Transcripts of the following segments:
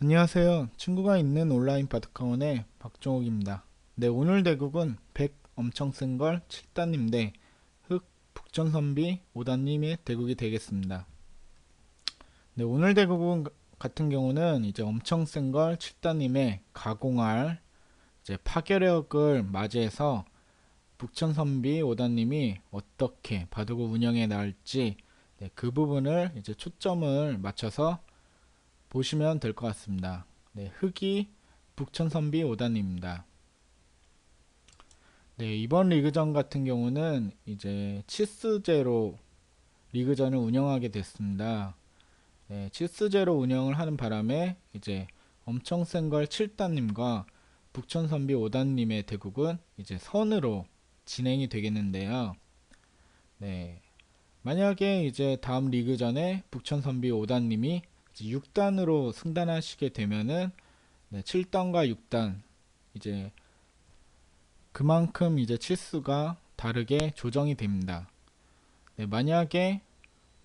안녕하세요. 친구가 있는 온라인 바둑학원의 박종욱입니다. 네, 오늘 대국은 100 엄청 센걸 7단님 대 흑 북전선비 5단님의 대국이 되겠습니다. 네, 오늘 대국은 같은 경우는 이제 엄청 센걸 7단님의 가공할 이제 파괴력을 맞이해서 북천선비 5단님이 어떻게 바둑을 운영해 나갈지 네, 그 부분을 이제 초점을 맞춰서 보시면 될 것 같습니다. 네, 흑이 북천선비 5단입니다. 네, 이번 리그전 같은 경우는 이제 치스제로 리그전을 운영하게 됐습니다. 네, 치스제로 운영을 하는 바람에 이제 엄청 센 걸 7단님과 북천선비 5단님의 대국은 이제 선으로 진행이 되겠는데요. 네. 만약에 이제 다음 리그전에 북천선비 5단님이 6단으로 승단하시게 되면은 네, 7단과 6단 이제 그만큼 이제 치수가 다르게 조정이 됩니다. 네, 만약에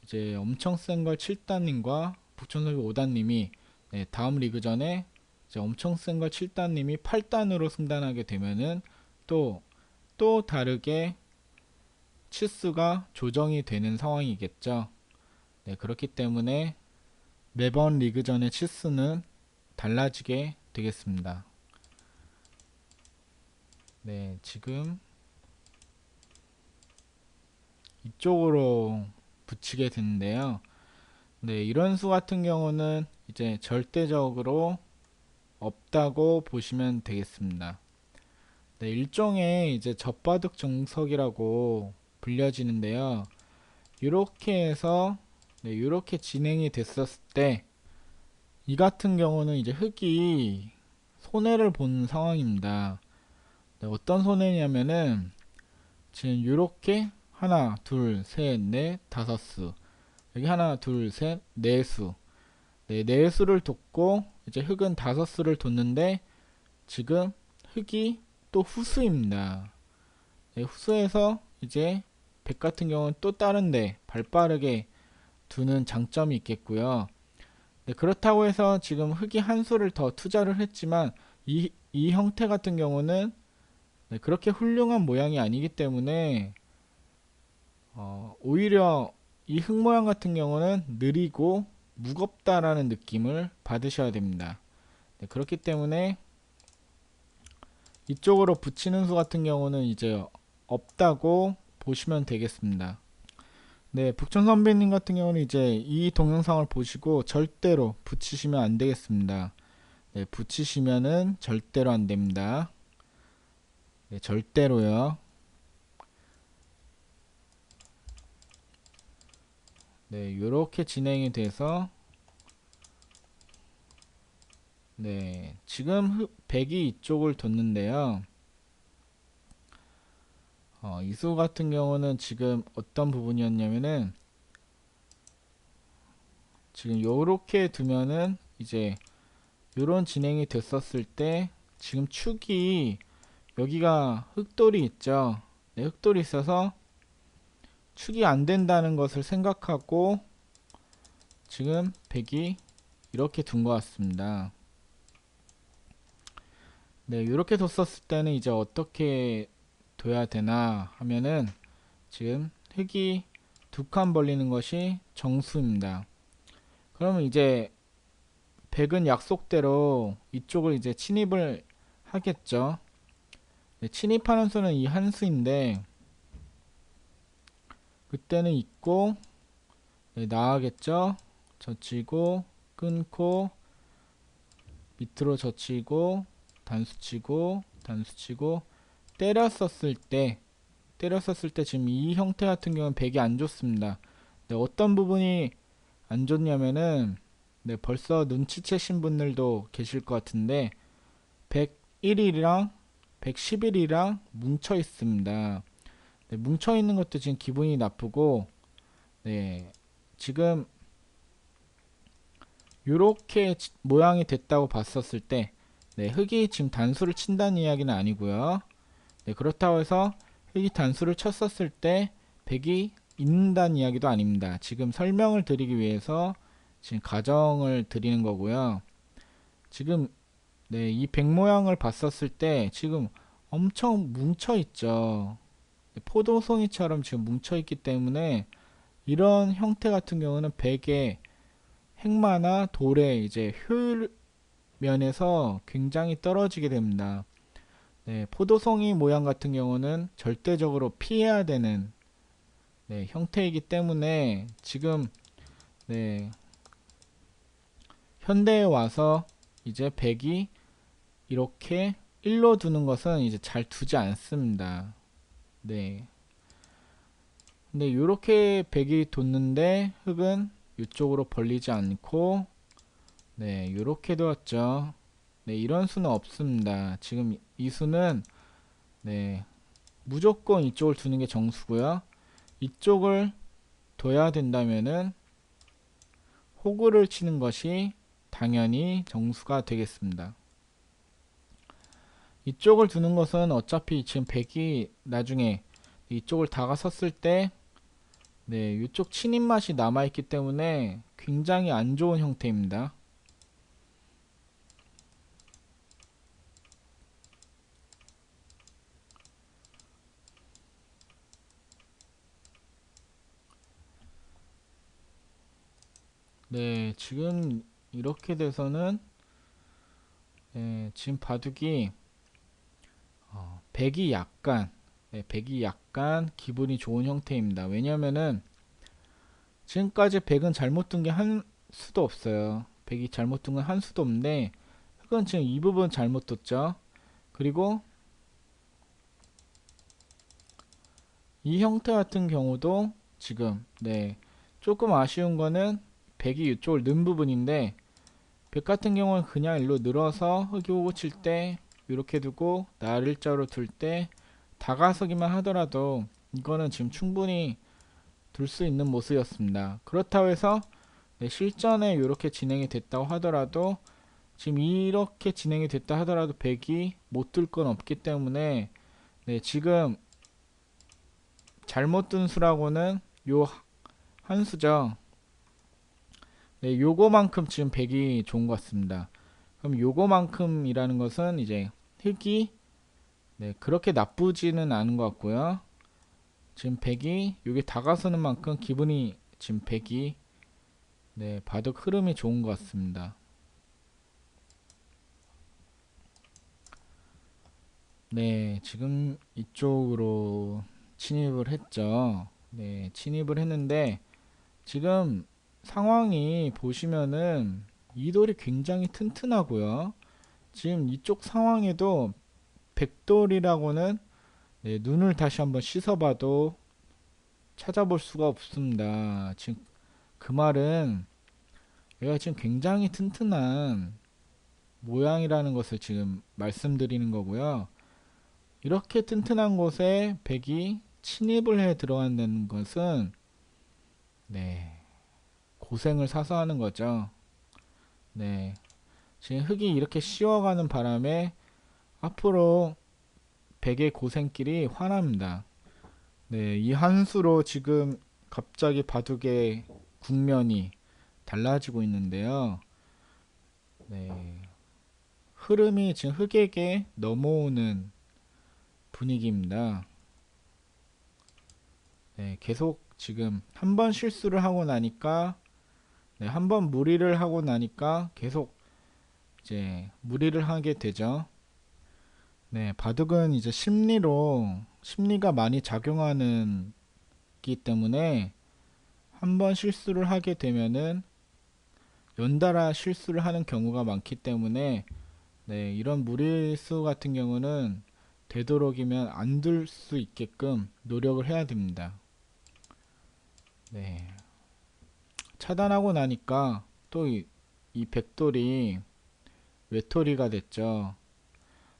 이제 엄청 센 걸 7단님과 북천섭이 5단님이 네, 다음 리그 전에 이제 엄청 센 걸 7단님이 8단으로 승단하게 되면은 또또 다르게 치수가 조정이 되는 상황이겠죠. 네, 그렇기 때문에 매번 리그전의 치수는 달라지게 되겠습니다. 네, 지금 이쪽으로 붙이게 되는데요. 네, 이런 수 같은 경우는 이제 절대적으로 없다고 보시면 되겠습니다. 네, 일종의 이제 젖바둑 정석이라고 불려지는데요. 이렇게 해서 네, 이렇게 진행이 됐었을 때 이 같은 경우는 이제 흑이 손해를 본 상황입니다. 네, 어떤 손해냐면은 지금 이렇게 하나, 둘, 셋, 넷, 다섯 수 여기 하나, 둘, 셋, 네 수. 네, 네 수를 뒀고 이제 흑은 다섯 수를 뒀는데 지금 흑이 또 후수입니다. 네, 후수에서 이제 백 같은 경우는 또 다른데 발빠르게 두는 장점이 있겠고요. 네, 그렇다고 해서 지금 흑이 한 수를 더 투자를 했지만 이, 이 형태 같은 경우는 네, 그렇게 훌륭한 모양이 아니기 때문에 어, 오히려 이 흑 모양 같은 경우는 느리고 무겁다라는 느낌을 받으셔야 됩니다. 네, 그렇기 때문에 이쪽으로 붙이는 수 같은 경우는 이제 없다고 보시면 되겠습니다. 네, 북천 선배님 같은 경우는 이제 이 동영상을 보시고 절대로 붙이시면 안 되겠습니다. 네, 붙이시면은 절대로 안 됩니다. 네, 절대로요. 네, 이렇게 진행이 돼서 네, 지금 백이 이쪽을 뒀는데요. 어, 이수 같은 경우는 지금 어떤 부분이었냐면은 지금 요렇게 두면은 이제 요런 진행이 됐었을 때 지금 축이 여기가 흑돌이 있죠. 네, 흑돌이 있어서 축이 안 된다는 것을 생각하고 지금 백이 이렇게 둔 것 같습니다. 네 이렇게 뒀었을 때는 이제 어떻게 둬야 되나 하면은 지금 흙이 두 칸 벌리는 것이 정수입니다. 그러면 이제 백은 약속대로 이쪽을 이제 침입을 하겠죠. 네, 침입하는 수는 이 한 수인데 그때는 있고 네, 나가겠죠. 젖히고 끊고 밑으로 젖히고 단수치고 단수치고 때렸었을 때 때렸었을 때 지금 이 형태 같은 경우는 100이 안 좋습니다. 네, 어떤 부분이 안 좋냐면은 네, 벌써 눈치채신 분들도 계실 것 같은데 101일이랑 111일이랑 뭉쳐 있습니다. 네, 뭉쳐 있는 것도 지금 기분이 나쁘고 네, 지금 이렇게 모양이 됐다고 봤었을 때 네, 흙이 지금 단수를 친다는 이야기는 아니고요. 네, 그렇다고 해서 획이 단수를 쳤었을 때 100이 있는다는 이야기도 아닙니다. 지금 설명을 드리기 위해서 지금 가정을 드리는 거고요. 지금 네, 이백 모양을 봤었을 때 지금 엄청 뭉쳐 있죠. 포도송이처럼 지금 뭉쳐 있기 때문에 이런 형태 같은 경우는 백의 행마나 돌의 이제 효율 면에서 굉장히 떨어지게 됩니다. 네, 포도송이 모양 같은 경우는 절대적으로 피해야 되는 네, 형태이기 때문에 지금 네, 현대에 와서 이제 백이 이렇게 일로 두는 것은 이제 잘 두지 않습니다. 네. 근데 이렇게 백이 뒀는데 흙은 이쪽으로 벌리지 않고 네, 이렇게 두었죠. 네, 이런 수는 없습니다. 지금 이 수는 네, 무조건 이쪽을 두는 게 정수고요. 이쪽을 둬야 된다면은 호구를 치는 것이 당연히 정수가 되겠습니다. 이쪽을 두는 것은 어차피 지금 백이 나중에 이쪽을 다가섰을 때 네, 이쪽 친입맛이 남아있기 때문에 굉장히 안 좋은 형태입니다. 네, 지금 이렇게 돼서는 네, 지금 바둑이 어, 백이 약간 네, 백이 약간 기분이 좋은 형태입니다. 왜냐면은 지금까지 백은 잘못 둔 게 한 수도 없어요. 백이 잘못 둔 건 한 수도 없는데 흑은 지금 이 부분 잘못 뒀죠. 그리고 이 형태 같은 경우도 지금 네 조금 아쉬운 거는 백이 이쪽을 넣은 부분인데 백 같은 경우는 그냥 일로 늘어서 흙이 오고 칠 때 이렇게 두고 나일자로 둘 때 다가서기만 하더라도 이거는 지금 충분히 둘 수 있는 모습이었습니다. 그렇다고 해서 네, 실전에 이렇게 진행이 됐다고 하더라도 지금 이렇게 진행이 됐다 하더라도 백이 못 들 건 없기 때문에 네, 지금 잘못 둔 수라고는 요 한 수죠. 네, 요거만큼 지금 백이 좋은 것 같습니다. 그럼 요거만큼이라는 것은 이제 흙이 네, 그렇게 나쁘지는 않은 것 같고요. 지금 백이 여기 다가서는 만큼 기분이 지금 백이 네, 바둑 흐름이 좋은 것 같습니다. 네, 지금 이쪽으로 침입을 했죠. 네, 침입을 했는데 지금 상황이 보시면은 이 돌이 굉장히 튼튼하고요. 지금 이쪽 상황에도 백돌이라고는 네, 눈을 다시 한번 씻어봐도 찾아볼 수가 없습니다. 지금 그 말은 얘가 지금 굉장히 튼튼한 모양이라는 것을 지금 말씀드리는 거고요. 이렇게 튼튼한 곳에 백이 침입을 해 들어간다는 것은 네 고생을 사서 하는 거죠. 네 지금 흙이 이렇게 쉬어가는 바람에 앞으로 백의 고생길이 환합니다. 네, 이 한수로 지금 갑자기 바둑의 국면이 달라지고 있는데요. 네, 흐름이 지금 흑에게 넘어오는 분위기입니다. 네, 계속 지금 한 번 실수를 하고 나니까 네, 한번 무리를 하고 나니까 계속 이제 무리를 하게 되죠. 네, 바둑은 이제 심리로 심리가 많이 작용하는 기 때문에 한번 실수를 하게 되면은 연달아 실수를 하는 경우가 많기 때문에 네, 이런 무리수 같은 경우는 되도록이면 안둘수 있게끔 노력을 해야 됩니다. 네. 차단하고 나니까 또이 백돌이 외톨이가 됐죠.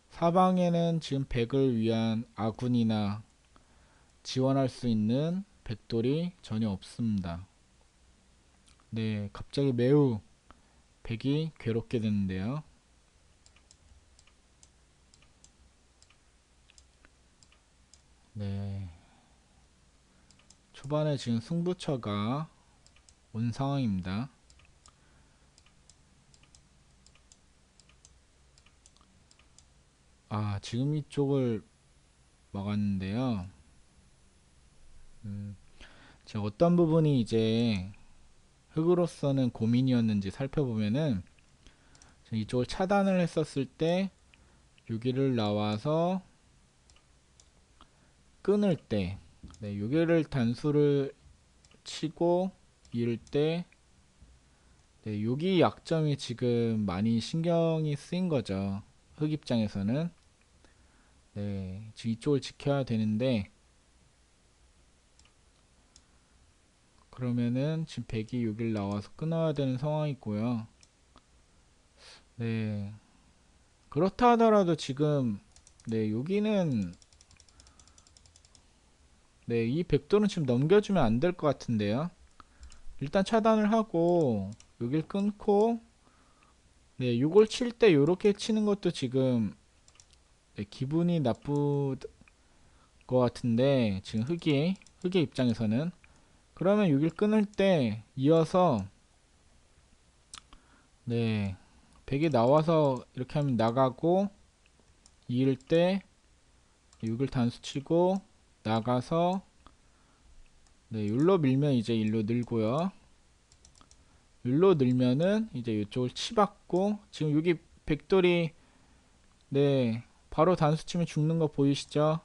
사방에는 지금 백을 위한 아군이나 지원할 수 있는 백돌이 전혀 없습니다. 네, 갑자기 매우 백이 괴롭게 되는데요. 네. 초반에 지금 승부처가 온 상황입니다. 아, 지금 이쪽을 막았는데요. 음, 제가 어떤 부분이 이제 흑으로서는 고민이었는지 살펴보면은 이쪽을 차단을 했었을 때 여기를 나와서 끊을 때 네, 여기를 단수를 치고 이을 때 네, 여기 약점이 지금 많이 신경이 쓰인 거죠. 흑 입장에서는 네, 지금 이쪽을 지켜야 되는데 그러면은 지금 백이 여기를 나와서 끊어야 되는 상황이고요. 네. 그렇다 하더라도 지금 네, 여기는 네, 이 백도는 지금 넘겨주면 안 될 것 같은데요. 일단 차단을 하고 여길 끊고 네, 요걸 칠 때 요렇게 치는 것도 지금 네, 기분이 나쁠 것 같은데 지금 흑이 흑의 입장에서는. 그러면 여길 끊을 때 이어서 네 백이 나와서 이렇게 하면 나가고 이을 때 6을 단수 치고 나가서 네 일로 밀면 이제 일로 늘고요 일로 늘면은 이제 이쪽을 치받고 지금 여기 백돌이 네 바로 단수 치면 죽는 거 보이시죠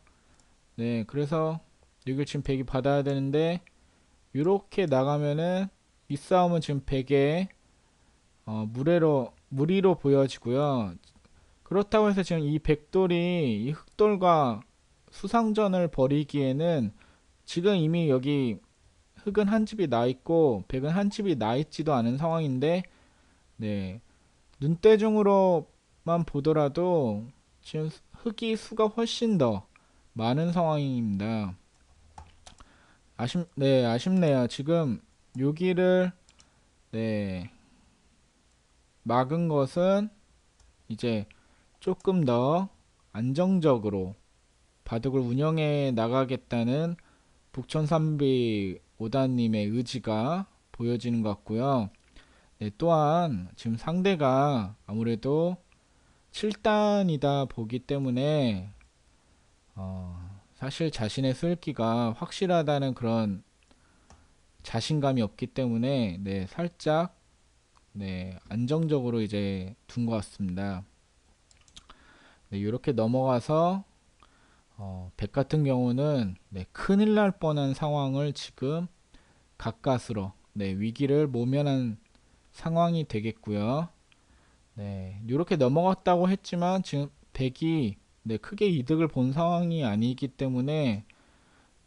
네 그래서 여기를 지금 백이 받아야 되는데 이렇게 나가면은 이 싸움은 지금 백에 어, 무례로 무리로 보여지고요. 그렇다고 해서 지금 이 백돌이 이 흑돌과 수상전을 벌이기에는 지금 이미 여기 흑은 한 집이 나 있고 백은 한 집이 나 있지도 않은 상황인데 네 눈대중으로만 보더라도 지금 흑이 수가 훨씬 더 많은 상황입니다. 아쉽, 네, 아쉽네요. 지금 여기를, 네, 막은 것은 이제 조금 더 안정적으로 바둑을 운영해 나가겠다는 북천삼비 오다님의 의지가 보여지는 것 같고요. 네, 또한 지금 상대가 아무래도 7단이다 보기 때문에 어, 사실 자신의 술기가 확실하다는 그런 자신감이 없기 때문에 네, 살짝 네, 안정적으로 이제 둔 것 같습니다. 네, 이렇게 넘어가서 어, 백 같은 경우는 네, 큰일 날 뻔한 상황을 지금 가까스로 네, 위기를 모면한 상황이 되겠고요. 네, 이렇게 넘어갔다고 했지만 지금 백이 네, 크게 이득을 본 상황이 아니기 때문에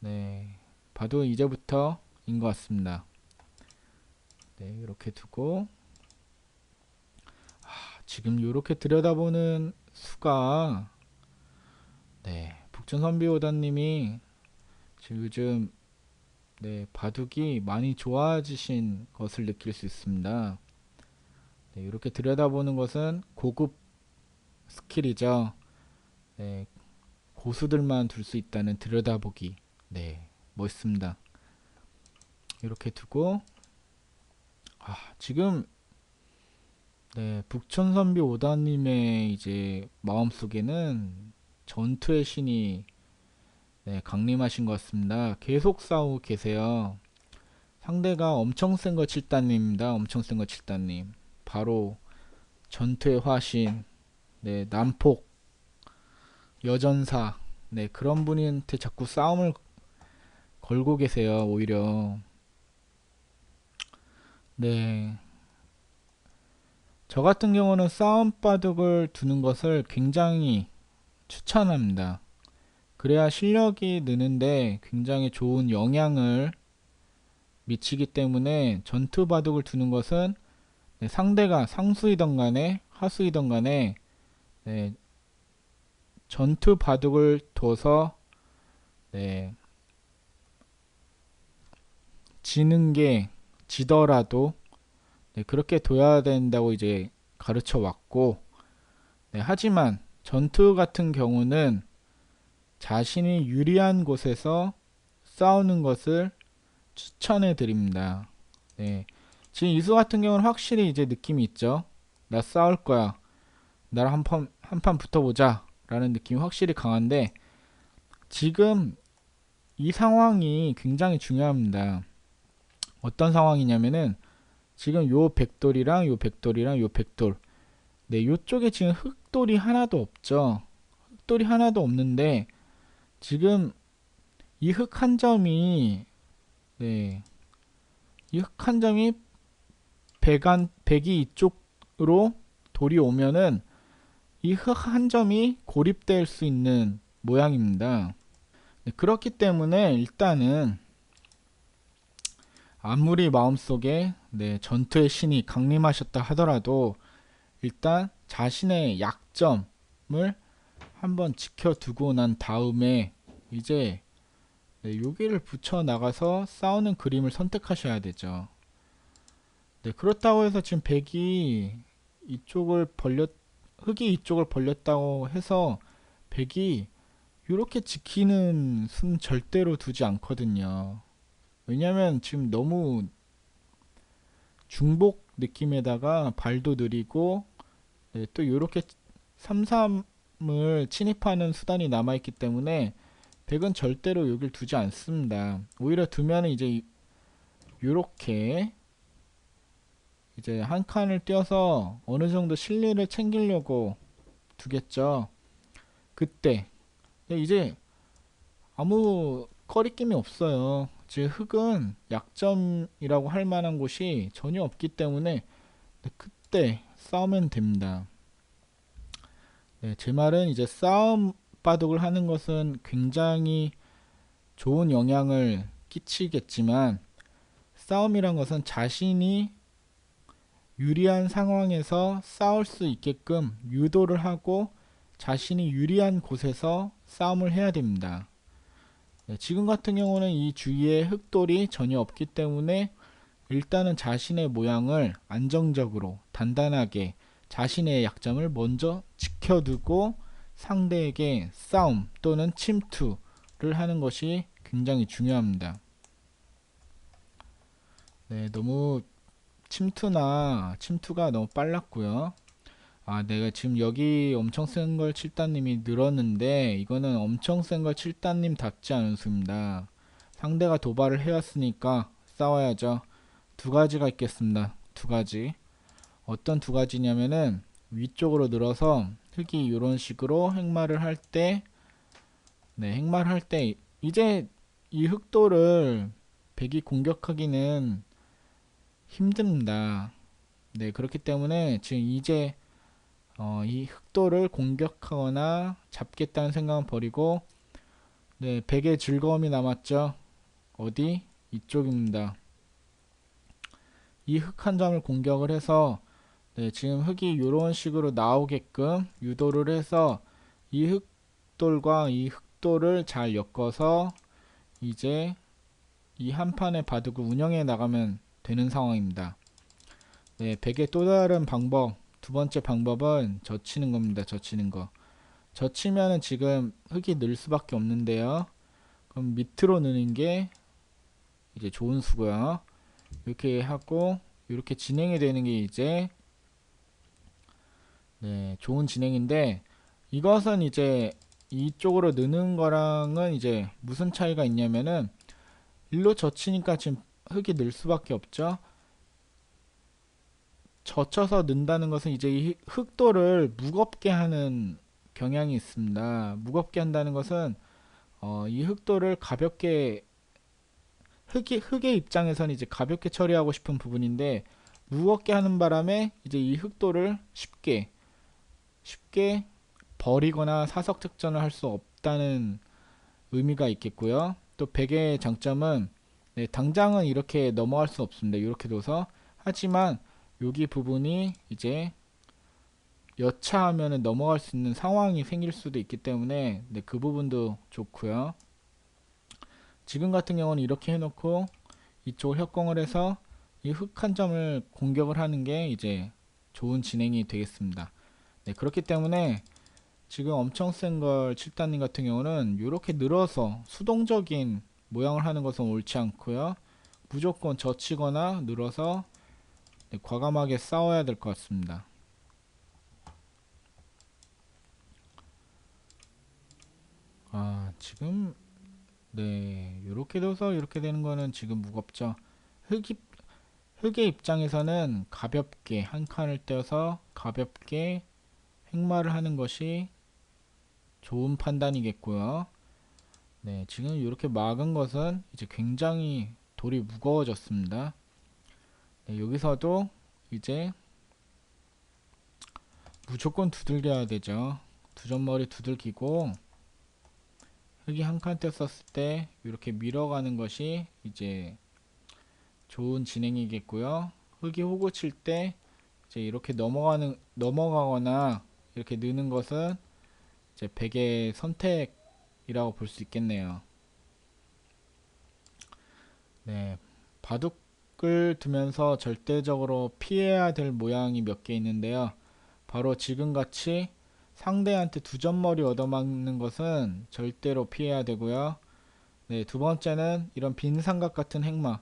네, 봐도 이제부터인 것 같습니다. 네, 이렇게 두고 아, 지금 이렇게 들여다보는 수가 네, 북촌선비 오다님이 지금 요즘 네, 바둑이 많이 좋아지신 것을 느낄 수 있습니다. 네, 이렇게 들여다보는 것은 고급 스킬이죠. 네, 고수들만 둘 수 있다는 들여다보기. 네, 멋있습니다. 이렇게 두고 아, 지금 네, 북천선비 오다님의 이제 마음속에는 전투의 신이 네, 강림하신 것 같습니다. 계속 싸우고 계세요. 상대가 엄청 센 거 칠단님입니다. 엄청 센 거 칠단님. 바로 전투의 화신, 네, 난폭 여전사 네 그런 분한테 자꾸 싸움을 걸고 계세요 오히려 네 저 같은 경우는 싸움 바둑을 두는 것을 굉장히 추천합니다. 그래야 실력이 느는데 굉장히 좋은 영향을 미치기 때문에 전투 바둑을 두는 것은 네, 상대가 상수이던 간에 하수이던 간에 네, 전투 바둑을 둬서 네, 지는 게 지더라도 네, 그렇게 둬야 된다고 이제 가르쳐 왔고 네, 하지만 전투 같은 경우는 자신이 유리한 곳에서 싸우는 것을 추천해 드립니다. 네, 지금 이수 같은 경우는 확실히 이제 느낌이 있죠. 나 싸울 거야. 나랑 한판 한판 붙어보자. 라는 느낌이 확실히 강한데 지금 이 상황이 굉장히 중요합니다. 어떤 상황이냐면은 지금 요 백돌이랑 요 백돌이랑 요 백돌 네 요쪽에 지금 흑돌이 하나도 없죠. 흑돌이 하나도 없는데 지금 이 흑 한 점이 네. 이 흑 한 점이 백안 백이 이쪽으로 돌이 오면은 이 흑 한 점이 고립될 수 있는 모양입니다. 네, 그렇기 때문에 일단은 아무리 마음속에 네, 전투의 신이 강림하셨다 하더라도 일단 자신의 약점을 한번 지켜두고 난 다음에 이제 네, 여기를 붙여 나가서 싸우는 그림을 선택하셔야 되죠. 네, 그렇다고 해서 지금 백이 이쪽을 벌렸 흙이 이쪽을 벌렸다고 해서 백이 이렇게 지키는 순 절대로 두지 않거든요. 왜냐면 지금 너무 중복 느낌에다가 발도 느리고 네, 또 이렇게 3-3을 침입하는 수단이 남아있기 때문에 백은 절대로 여길 두지 않습니다. 오히려 두면 이제 이렇게 이제 한 칸을 띄어서 어느 정도 실리를 챙기려고 두겠죠. 그때 이제 아무 거리낌이 없어요. 즉 흙은 약점이라고 할 만한 곳이 전혀 없기 때문에 그때 싸우면 됩니다. 네, 제 말은 이제 싸움 바둑을 하는 것은 굉장히 좋은 영향을 끼치겠지만 싸움이란 것은 자신이 유리한 상황에서 싸울 수 있게끔 유도를 하고 자신이 유리한 곳에서 싸움을 해야 됩니다. 네, 지금 같은 경우는 이 주위에 흑돌이 전혀 없기 때문에 일단은 자신의 모양을 안정적으로 단단하게 자신의 약점을 먼저 지켜두고 상대에게 싸움 또는 침투를 하는 것이 굉장히 중요합니다. 네, 너무 침투나 침투가 너무 빨랐고요. 아, 내가 지금 여기 엄청 센걸 7단님이 늘었는데 이거는 엄청 센걸 7단님 답지 않은 수입니다. 상대가 도발을 해왔으니까 싸워야죠. 두 가지가 있겠습니다. 두 가지. 어떤 두 가지냐면은 위쪽으로 늘어서 흙이 이런 식으로 행마를 할 때, 네, 행마를 할 때, 이제 이 흑도를 백이 공격하기는 힘듭니다. 네, 그렇기 때문에 지금 이제 어, 이 흑도를 공격하거나 잡겠다는 생각은 버리고 네, 백의 즐거움이 남았죠. 어디? 이쪽입니다. 이 흑 한 점을 공격을 해서 네, 지금 흙이 이런 식으로 나오게끔 유도를 해서 이 흑돌과 이 흑돌을 잘 엮어서 이제 이 한 판의 바둑을 운영해 나가면 되는 상황입니다. 네, 백의 또 다른 방법, 두 번째 방법은 젖히는 겁니다. 젖히는 거. 젖히면은 지금 흙이 늘 수밖에 없는데요. 그럼 밑으로 느는 게 이제 좋은 수고요. 이렇게 하고 이렇게 진행이 되는 게 이제 네, 좋은 진행인데 이것은 이제 이쪽으로 느는 거랑은 이제 무슨 차이가 있냐면은 일로 젖히니까 지금 흙이 늘 수밖에 없죠. 젖혀서 는다는 것은 이제 이 흙돌을 무겁게 하는 경향이 있습니다. 무겁게 한다는 것은 어, 이 흙돌을 가볍게 흙이, 흙의 입장에서는 이제 가볍게 처리하고 싶은 부분인데 무겁게 하는 바람에 이제 이 흙돌을 쉽게 쉽게 버리거나 사석 특전을 할 수 없다는 의미가 있겠고요. 또 백의 장점은 네, 당장은 이렇게 넘어갈 수 없습니다. 이렇게 둬서 하지만 여기 부분이 이제 여차하면 넘어갈 수 있는 상황이 생길 수도 있기 때문에 네, 그 부분도 좋고요. 지금 같은 경우는 이렇게 해놓고 이쪽을 협공을 해서 이 흑 한 점을 공격을 하는 게 이제 좋은 진행이 되겠습니다. 네, 그렇기 때문에 지금 엄청 센 걸 7단님 같은 경우는 이렇게 늘어서 수동적인 모양을 하는 것은 옳지 않고요. 무조건 젖히거나 늘어서 네, 과감하게 싸워야 될 것 같습니다. 아, 지금 네, 이렇게 둬서 이렇게 되는 거는 지금 무겁죠. 흑이 흑의 입장에서는 가볍게 한 칸을 떼어서 가볍게 횡마를 하는 것이 좋은 판단이겠고요. 네, 지금 이렇게 막은 것은 이제 굉장히 돌이 무거워졌습니다. 네, 여기서도 이제 무조건 두들겨야 되죠. 두점머리 두들기고 흙이 한칸 떼었을 때 이렇게 밀어가는 것이 이제 좋은 진행이겠고요. 흙이 호구 칠 때 이제 이렇게 넘어가는 넘어가거나 이렇게 느는 것은 이제 백의 선택이라고 볼 수 있겠네요. 네, 바둑을 두면서 절대적으로 피해야 될 모양이 몇 개 있는데요. 바로 지금같이 상대한테 두 점머리 얻어맞는 것은 절대로 피해야 되고요. 네, 두 번째는 이런 빈 삼각 같은 행마.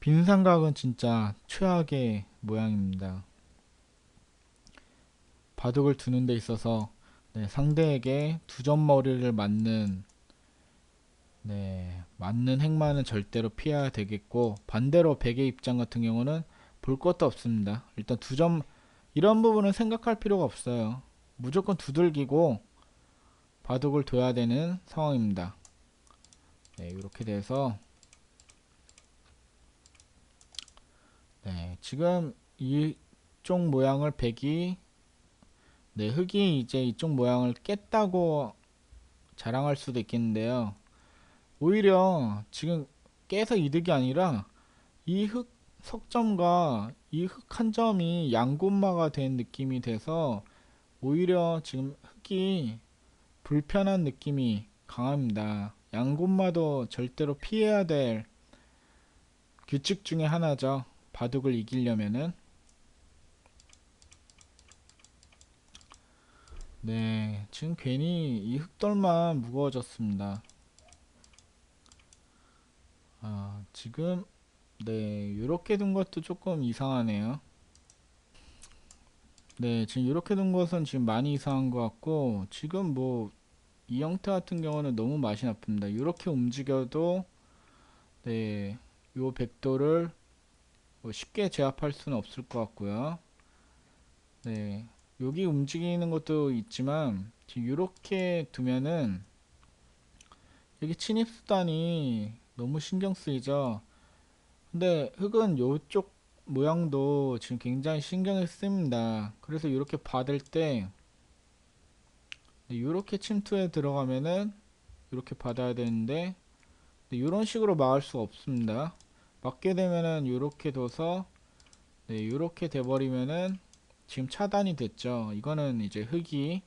빈 삼각은 진짜 최악의 모양입니다. 바둑을 두는 데 있어서 네, 상대에게 두 점머리를 맞는 네, 맞는 행마는 절대로 피해야 되겠고 반대로 백의 입장 같은 경우는 볼 것도 없습니다. 일단 두 점 이런 부분은 생각할 필요가 없어요. 무조건 두들기고 바둑을 둬야 되는 상황입니다. 네, 이렇게 돼서 네, 지금 이쪽 모양을 백이 네, 흙이 이제 이쪽 모양을 깼다고 자랑할 수도 있겠는데요. 오히려 지금 깨서 이득이 아니라 이흙 석점과 이 흙 한 점이 양곳마가 된 느낌이 돼서 오히려 지금 흙이 불편한 느낌이 강합니다. 양곳마도 절대로 피해야 될 규칙 중에 하나죠. 바둑을 이기려면은 네, 지금 괜히 이 흙돌만 무거워졌습니다. 아, 지금 네, 이렇게 둔 것도 조금 이상하네요. 네, 지금 이렇게 둔 것은 지금 많이 이상한 것 같고 지금 뭐 이 형태 같은 경우는 너무 맛이 나쁩니다. 이렇게 움직여도 네, 요 백도를 뭐 쉽게 제압할 수는 없을 것 같고요. 네, 여기 움직이는 것도 있지만 지금 이렇게 두면은 여기 침입 수단이 너무 신경 쓰이죠. 근데 흙은 요쪽 모양도 지금 굉장히 신경을 씁니다. 그래서 이렇게 받을 때 이렇게 침투에 들어가면은 이렇게 받아야 되는데 이런 식으로 막을 수가 없습니다. 막게 되면은 이렇게 둬서 네, 이렇게 돼버리면은 지금 차단이 됐죠. 이거는 이제 흙이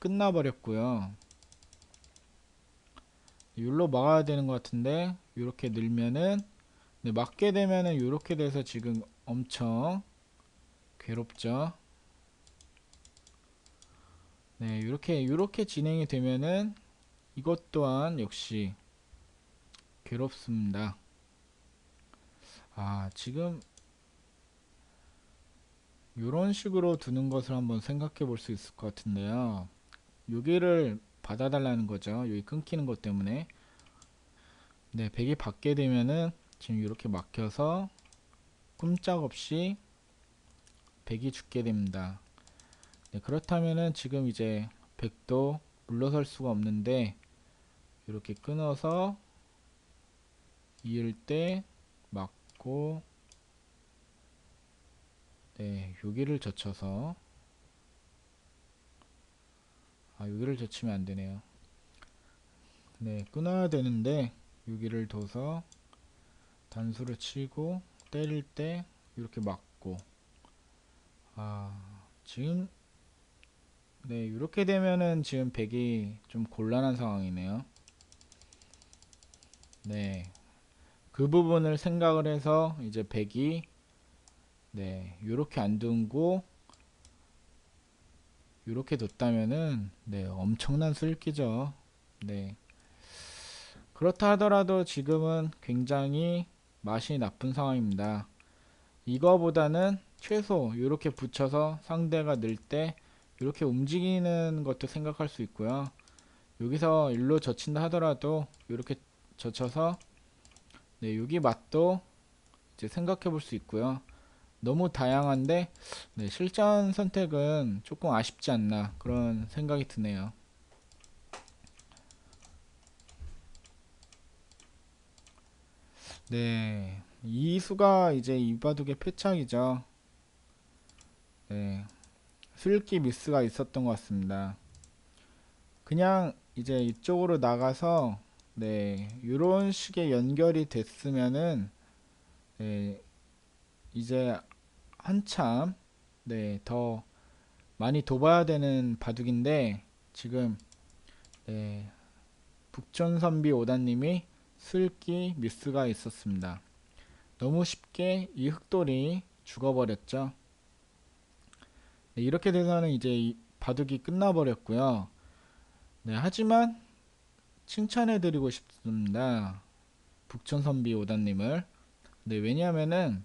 끝나버렸고요. 율로 막아야 되는 것 같은데 이렇게 늘면은 네, 맞게 되면은 이렇게 돼서 지금 엄청 괴롭죠. 네, 이렇게 이렇게 진행이 되면은 이것 또한 역시 괴롭습니다. 아, 지금 이런 식으로 두는 것을 한번 생각해 볼 수 있을 것 같은데요. 여기를 받아달라는 거죠. 여기 끊기는 것 때문에. 네, 백이 받게 되면은 지금 이렇게 막혀서 꼼짝없이 백이 죽게 됩니다. 네, 그렇다면은 지금 이제 백도 물러설 수가 없는데 이렇게 끊어서 이을 때 막고 네, 여기를 젖혀서 아, 여기를 젖히면 안 되네요. 네, 끊어야 되는데 여기를 둬서 단수를 치고 때릴 때 이렇게 맞고 아, 지금 네, 이렇게 되면은 지금 백이 좀 곤란한 상황이네요. 네. 그 부분을 생각을 해서 이제 백이 네, 요렇게 안 둔고 요렇게 뒀다면은 네, 엄청난 수익기죠. 네. 그렇다 하더라도 지금은 굉장히 맛이 나쁜 상황입니다. 이거보다는 최소 이렇게 붙여서 상대가 늘 때 이렇게 움직이는 것도 생각할 수 있고요. 여기서 일로 젖힌다 하더라도 이렇게 젖혀서 네, 여기 맛도 이제 생각해 볼 수 있고요. 너무 다양한데 네, 실전 선택은 조금 아쉽지 않나 그런 생각이 드네요. 네, 이 수가 이제 이바둑의 패착이죠. 네, 슬기 미스가 있었던 것 같습니다. 그냥 이제 이쪽으로 나가서 네, 이런 식의 연결이 됐으면은 네, 이제 한참 네, 더 많이 둬봐야 되는 바둑인데 지금 네, 북촌선비 오다님이 슬기 미스가 있었습니다. 너무 쉽게 이 흑돌이 죽어버렸죠. 네, 이렇게 돼서는 이제 이 바둑이 끝나버렸고요. 네, 하지만 칭찬해드리고 싶습니다. 북촌선비 오다님을. 네, 왜냐하면은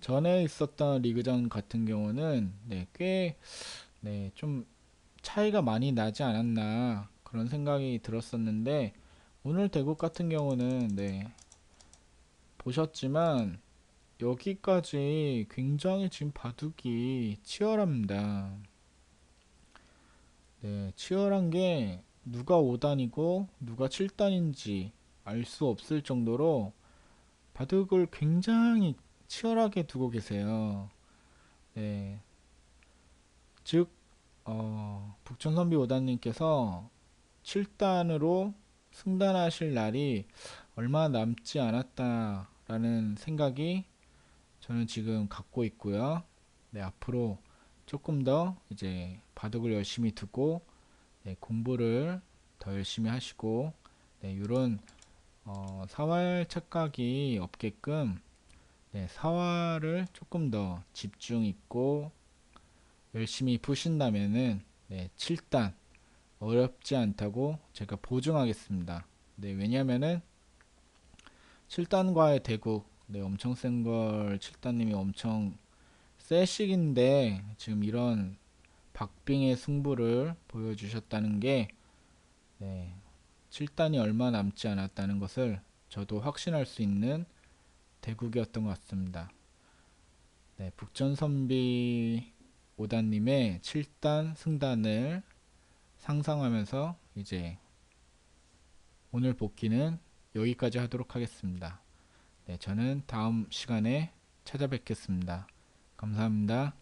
전에 있었던 리그전 같은 경우는 네, 꽤 네, 좀 차이가 많이 나지 않았나 그런 생각이 들었었는데 오늘 대국 같은 경우는 네, 보셨지만 여기까지 굉장히 지금 바둑이 치열합니다. 네, 치열한 게 누가 5단이고 누가 7단인지 알 수 없을 정도로 바둑을 굉장히 치열하게 두고 계세요. 네. 즉, 어, 북촌선비 5단님께서 7단으로 승단하실 날이 얼마 남지 않았다라는 생각이 저는 지금 갖고 있고요. 네, 앞으로 조금 더 이제 바둑을 열심히 두고 네, 공부를 더 열심히 하시고 네, 이런 어, 사활 착각이 없게끔 네, 사활을 조금 더 집중 있고 열심히 푸신다면은 네, 7단 어렵지 않다고 제가 보증하겠습니다. 네, 왜냐면은 7단과의 대국 네, 엄청 센 걸 7단님이 엄청 세식인데 지금 이런 박빙의 승부를 보여주셨다는 게 네, 7단이 얼마 남지 않았다는 것을 저도 확신할 수 있는 대국이었던 것 같습니다. 네, 북전선비 5단님의 7단 승단을 상상하면서 이제 오늘 복귀는 여기까지 하도록 하겠습니다. 네, 저는 다음 시간에 찾아뵙겠습니다. 감사합니다.